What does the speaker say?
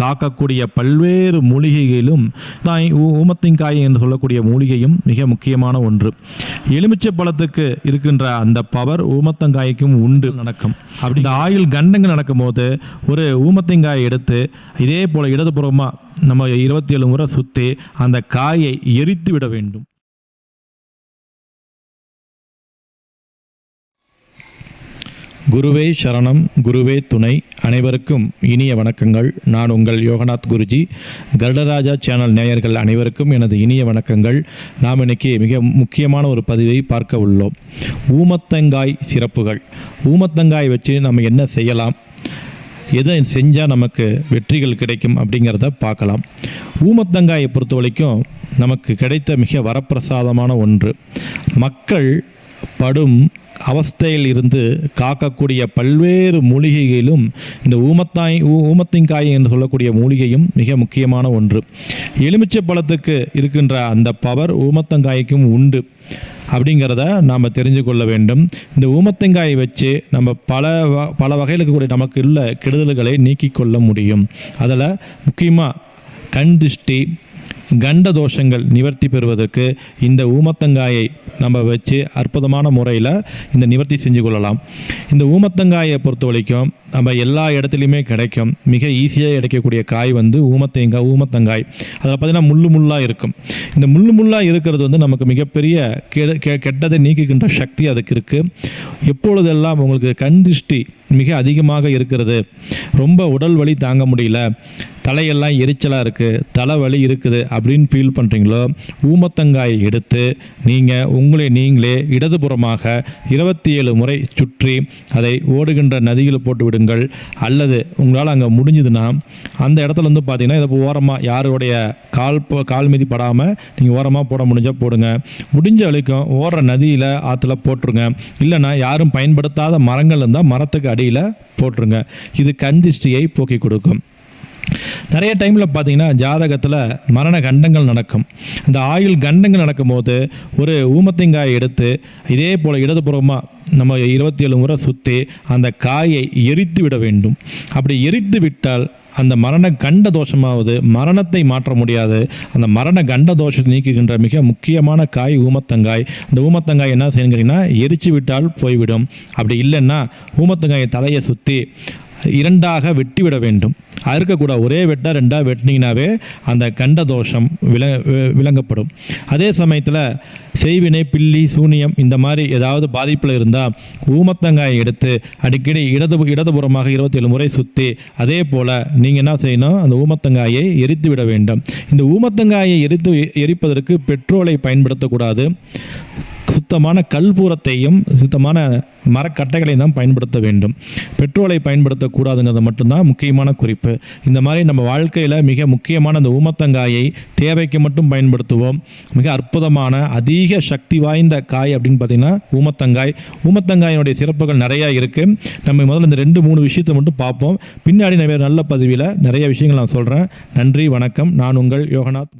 காக்கக்கூடிய பல்வேறு மூலிகைகளிலும் தாய் ஊ- ஊமத்திங்காய் என்று சொல்லக்கூடிய மூலிகையும் மிக முக்கியமான ஒன்று. எலுமிச்சை பழத்துக்கு இருக்கின்ற அந்த பவர் ஊமத்தங்காய்க்கும் உண்டு. நடக்கும். அப்படி இந்த ஆயுள் கண்டங்கள் நடக்கும்போது ஒரு ஊமத்தங்காயை எடுத்து இதே போல் இடதுபுறமாக நம்ம இருபத்தி ஏழு முறை சுற்றி அந்த காயை எரித்து விட வேண்டும். குருவே சரணம் குருவே துணை. அனைவருக்கும் இனிய வணக்கங்கள். நான் உங்கள் யோகநாத் குருஜி. கருடராஜா சேனல் நேயர்கள் அனைவருக்கும் எனது இனிய வணக்கங்கள். நாம் இன்னைக்கு மிக முக்கியமான ஒரு பதிவை பார்க்க உள்ளோம். ஊமத்தங்காய் சிறப்புகள். ஊமத்தங்காய் வச்சு நம்ம என்ன செய்யலாம்? எதை செஞ்சால் நமக்கு வெற்றிகள் கிடைக்கும் அப்படிங்கிறத பார்க்கலாம். ஊமத்தங்காயை பொறுத்த வரைக்கும் நமக்கு கிடைத்த மிக வரப்பிரசாதமான ஒன்று. மக்கள் படும் அவஸ்தையில் இருந்து காக்கக்கூடிய பல்வேறு மூலிகைகளிலும் இந்த ஊமத்தாய் ஊமத்திங்காய் என்று சொல்லக்கூடிய மூலிகையும் மிக முக்கியமான ஒன்று. எலுமிச்சை பழத்துக்கு இருக்கின்ற அந்த பவர் ஊமத்தங்காய்க்கும் உண்டு. அப்படிங்கிறத நாம் தெரிஞ்சு கொள்ள வேண்டும். இந்த ஊமத்தங்காயை வச்சு நம்ம பல வ- பல வகையில் இருக்கக்கூடிய நமக்கு உள்ள கெடுதல்களை நீக்கிக் கொள்ள முடியும். அதில் முக்கியமாக கண் திருஷ்டி கண்ட தோஷங்கள் நிவர்த்தி பெறுவதற்கு இந்த ஊமத்தங்காயை நம்ம வச்சு அற்புதமான முறையில் இந்த நிவர்த்தி செஞ்சு கொள்ளலாம். இந்த ஊமத்தங்காயை பொறுத்த வரைக்கும் நம்ம எல்லா இடத்துலையுமே கிடைக்கும். மிக ஈஸியாக கிடைக்கக்கூடிய காய் வந்து ஊமத்தேங்காய் ஊமத்தங்காய். அதில் பார்த்தீங்கன்னா முள்ளு முள்ளாக இருக்கும். இந்த முள்ளு முள்ளாக இருக்கிறது வந்து நமக்கு மிகப்பெரிய கெ- கெ- கெட்டதை நீக்குகின்ற சக்தி அதுக்கு இருக்குது எப்பொழுதெல்லாம் உங்களுக்கு கண் திருஷ்டி மிக அதிகமாக இருக்கிறது. ரொம்ப உடல் வலி தாங்க முடியல. தலையெல்லாம் எரிச்சலாக இருக்குது தலைவலி இருக்குது. அப்படின்னு ஃபீல் பண்ணுறீங்களோ ஊமத்தங்காயை எடுத்து நீங்கள் உங்களை நீங்களே இடதுபுறமாக இருபத்தி ஏழு முறை சுற்றி அதை ஓடுகின்ற நதியில் போட்டு விடுங்கள். அல்லது உங்களால் அங்கே முடிஞ்சதுன்னா அந்த இடத்துல வந்து பார்த்தீங்கன்னா இதை ஓரமாக யாருடைய கால் கால் மீதி படாமல் நீங்கள் ஓரமாக போட முடிஞ்சால் போடுங்க. முடிஞ்ச வரைக்கும் ஓடுற நதியில் ஆற்றுல போட்டுருங்க. இல்லைன்னா யாரும் பயன்படுத்தாத மரங்கள் இருந்தால் மரத்துக்கு அடியில் போட்டுருங்க. இது கண் திருஷ்டியை போக்கி கொடுக்கும். நிறைய டைமில் பார்த்தீங்கன்னா ஜாதகத்தில் மரண கண்டங்கள் நடக்கும். இந்த ஆயுள் கண்டங்கள் நடக்கும்போது ஒரு ஊமத்திங்காயை எடுத்து இதே போல் இடதுபுறமாக நம்ம இருபத்தி ஏழு முறை சுற்றி அந்த காயை எரித்து விட வேண்டும். அப்படி எரித்து விட்டால் அந்த மரண கண்ட தோஷமாவது மரணத்தை மாற்ற முடியாது. அந்த மரண கண்ட தோஷத்தை நீக்குகின்ற மிக முக்கியமான காய் ஊமத்தங்காய். அந்த ஊமத்தங்காய் என்ன செய்யுங்கிறீங்கன்னா எரிச்சு விட்டால் போய்விடும். அப்படி இல்லைன்னா ஊமத்தங்காயை தலையை சுற்றி இரண்டாக வெட்டி விட வேண்டும். அறுக்கக்கூட ஒரே வெட்டா ரெண்டாக வெட்டினீங்கனாவே அந்த கண்ட தோஷம் விள விளங்கப்படும். அதே சமயத்தில் செய்வினை பில்லி சூனியம் இந்த மாதிரி ஏதாவது பாதிப்பில் இருந்தால் ஊமத்தங்காயை எடுத்து அடிக்கடி இடது இடதுபுறமாக இருபத்தேழு முறை சுற்றி அதே போல் நீங்கள் என்ன செய்யணும்? அந்த ஊமத்தங்காயை எரித்து விட வேண்டும். இந்த ஊமத்தங்காயை எரித்து எரிப்பதற்கு பெட்ரோலை பயன்படுத்தக்கூடாது. சுத்தமான கல்பூரத்தையும் சுத்தமான மரக்கட்டைகளையும் தான் பயன்படுத்த வேண்டும். பெட்ரோலை பயன்படுத்தக்கூடாதுங்கிறது மட்டும்தான் முக்கியமான குறிப்பு. இந்த மாதிரி நம்ம வாழ்க்கையில் மிக முக்கியமான அந்த ஊமத்தங்காயை தேவைக்கு மட்டும் பயன்படுத்துவோம். மிக அற்புதமான அதிக சக்தி வாய்ந்த காய் அப்படின்னு பார்த்தீங்கன்னா ஊமத்தங்காய். ஊமத்தங்காயினுடைய சிறப்புகள் நிறையா இருக்குது நம்ம முதல்ல இந்த ரெண்டு மூணு விஷயத்தை மட்டும் பார்ப்போம். பின்னாடி நிறைய நல்ல பதிவில் நிறைய விஷயங்கள் நான் சொல்கிறேன் நன்றி வணக்கம். நான் உங்கள் யோகநாத்